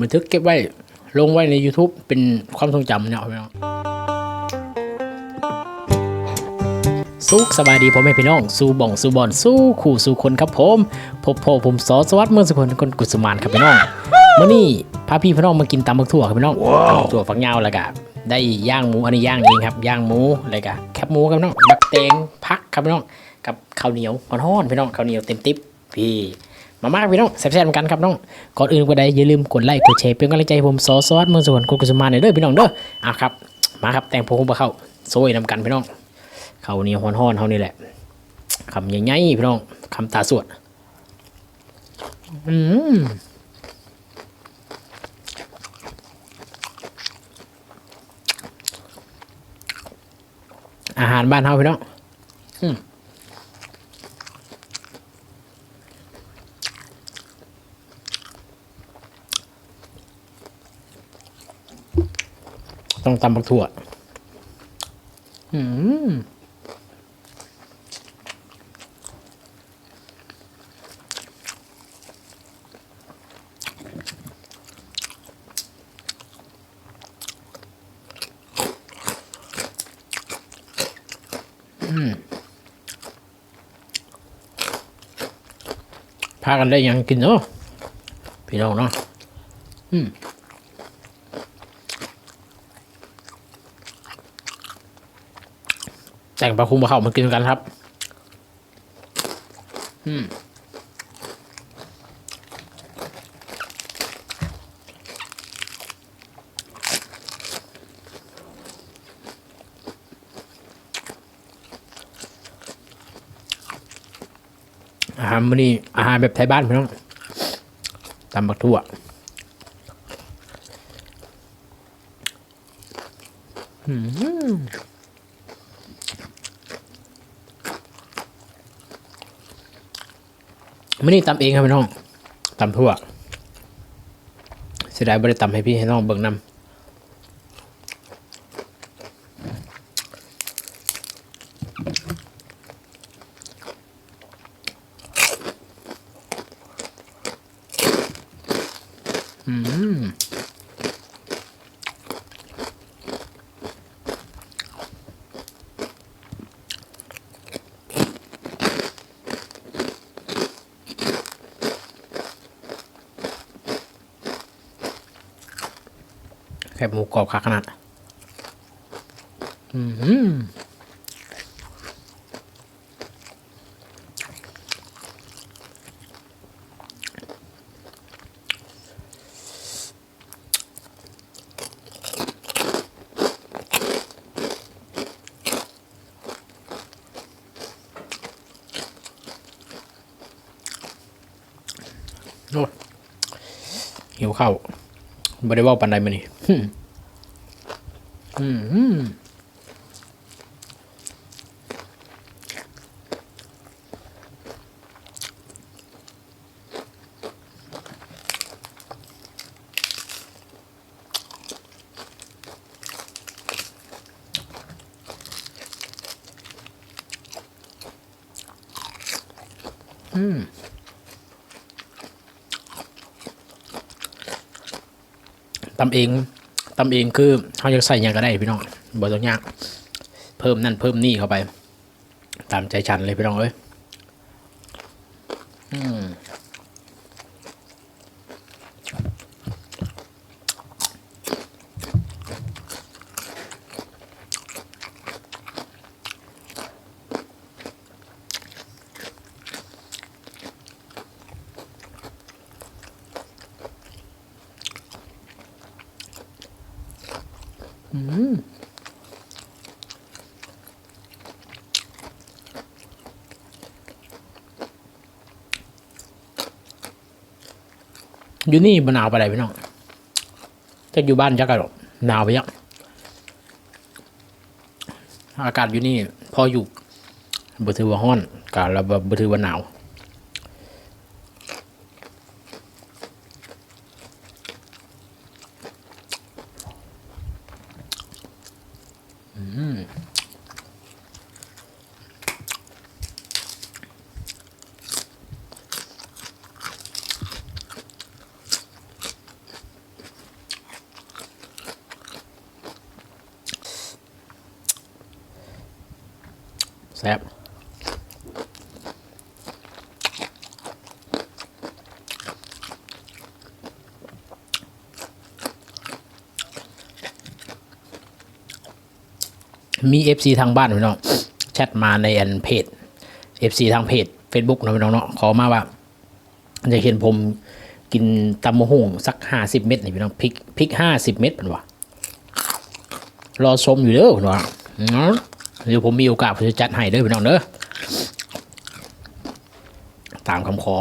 บันทึกเก็บไว้ลงไว้ใน YouTube เป็นความทรงจำเนาะพี่น้องสุขสบายดีพ่อแม่พี่น้อง สู้บ่องสู้บอลสู้ขู่สู้คนครับผมพบพ่อผมสอสวัสดิ์เมืองสุขนคนกุศมานครับพี่น้องเมื่อนี้พาพี่พี่น้องมากินตำบักถั่วครับพี่น้องตำบักถั่วฝักยาวแล้วก็ได้ย่างหมูอันนี้ย่างเองครับย่างหมูแล้วก็แคบหมูครับพี่น้องบักเตงพักครับพี่น้องกับข้าวเหนียวฮ้อนๆพี่น้องข้าวเหนียวเต็มติ๊บพี่ มามากพี่น้องแซ่บๆเหมือนกันครับน้องก่อนอื่นก็ได้อย่าลืมกดไลค์กดแชร์เป็นกำลังใจผมซอสวัสดเมืองสวนกุกุสมานหน่อยเด้อพี่น้องเด้ออะครับมาครับแต่งพงมาเข้าโซยนำกันพี่น้องเขาเนี่ฮ้อนๆเฮานี่แหละคำใหญ่ๆพี่น้องคำตาสวดอืมอาหารบ้านเฮาพี่น้อง ต้องตำบักถั่วอืมอืมพากันได้ยังกินเนาะพี่น้องเนาะอืม แต่งปลาคุมปลาเข่ามากินกันครับ อืมอาหารมื้อนี้อาหารแบบไทยบ้านพี่น้องตำบักทั่วอืม ไม่นี่ตำเองครับพี่น้องตำทั่วเสียดายไม่ได้ตำให้พี่ให้น้องเบิ่งนำอืม แคบหมูกรอบขาขนาด อืมโอ้หิวข้าว ไม่ได้ว่าปันใดมานี่อืม อืม ตำเองตำเองคือเขาจะใส่ยังก็ได้พี่น้องบ่ต้องยาก เพิ่มนั่นเพิ่มนี่เข้าไป ตามใจฉันเลยพี่น้องเอ้ยอืม อยู่นี่มันหนาวไปไหนพี่น้องจะอยู่บ้านจักกะหรอกหนาวไปยังอากาศอยู่นี่ พออยู่บ่ถือว่าห้อนกาแล้วบ่บ่ถือว่าหนาว อ ซ่บ มี FC ทางบ้านพี่น้องแชทมาในอันเพจ FC ทางเพจ Facebook นะพี่น้องเนาะขอมาว่า จะเห็นผมกินตำมะฮุ่งสักห้าสิบเม็ดนี่พี่น้องพริกพริกห้าสิบเม็ดเป็นวะรอชมอยู่เด้อพี่น้องเดี๋ยวผมมีโอกาสผมจะจัดให้เด้อพี่น้องเด้อตามคำขอ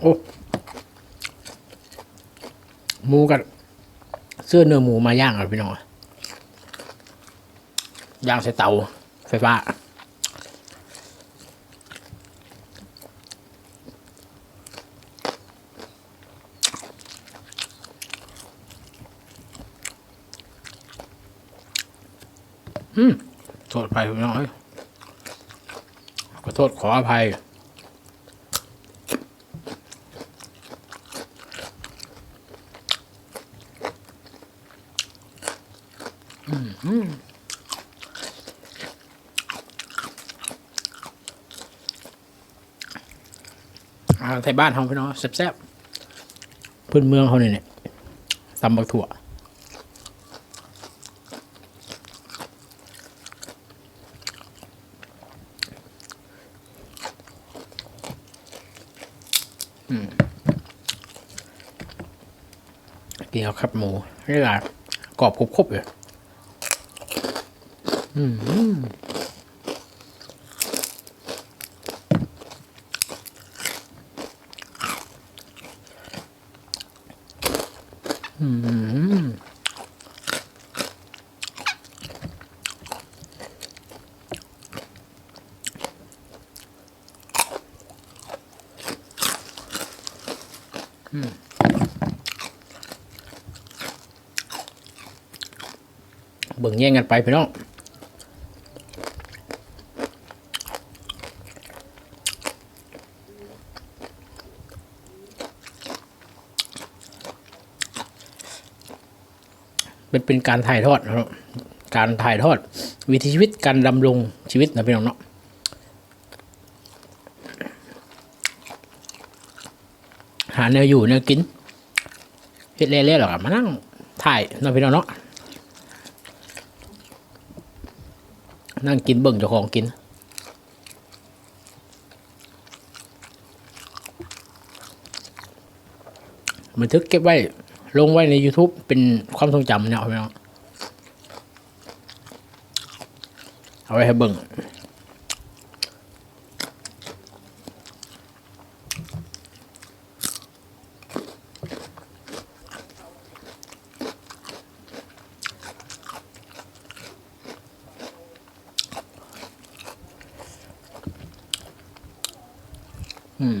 โอ้หมูกับเสื้อเนื้อหมูมาย่างอะพี่น้องย่างใส่เตาไฟฟ้าอืมโทษอภัยพี่น้องเอ้ยขอโทษขออภัย อาไทยบ้านเขาพี่น้องแซ่บๆพื้นเมืองเขาเนี่ยเนี่ยตำบักถั่วอืมกินเอาครับหมูนี่แหละกรอบครบๆเลยอืม เบิ่งแย่งกันไปพี่น้อง เป็นเป็นการถ่ายทอดนะครับการถ่ายทอด วิถีชีวิตการดำรงชีวิตนะพี่น้องเนาะหาแนวอยู่แนวกินเฮ็ดเล่ๆหรอกมานั่งถ่ายนะพี่น้องเนาะนั่งกินเบิ่งเจ้าของกินบันทึกเก็บไว้ ลงไว้ใน YouTube เป็นความทรงจำเนี่ยเอาไปเนาะเอาไว้ให้เบิ่งอืม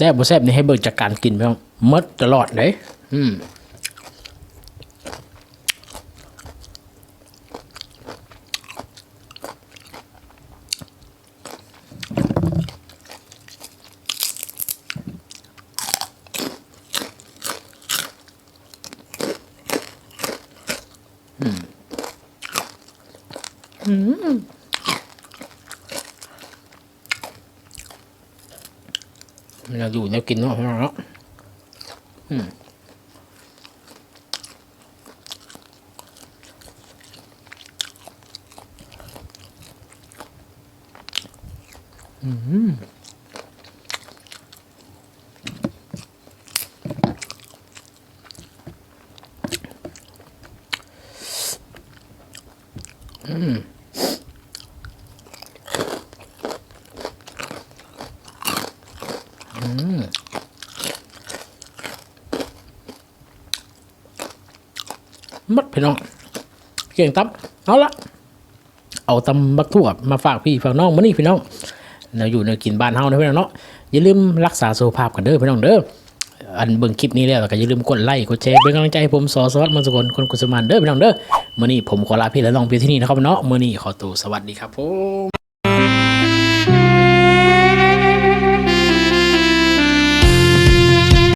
ซ่บบ่แซ่บนี่ให้เบิ่งจากการกินพี่น้องมดตลอดเลยอืม มันจะอยู่แนวกินเนาะพี่น้องเนาะอืมอืมหมั มดพี่น้อง เก่งตับเอาละเอาตำบักทั่วมาฝากพี่ฝากน้องมานี่พี่น้องเราอยู่ในกินบ้านเฮานะพี่น้องเนาะอย่าลืมรักษาสุขภาพกันเด้อพี่น้องเด้ออันเบิ่งคลิปนี้แล้วก็อย่าลืมกดไลค์กดแชร์เป็นกำลังใจให้ผมสอสวัสดิ์มนต์สกลคนกุศลมันเด้อพี่น้องเด้อมื้อนี้ผมขอลาพี่และน้องเพียงที่นี่นะครับเนาะมื้อนี้ขอตัวสวัสดีครับผม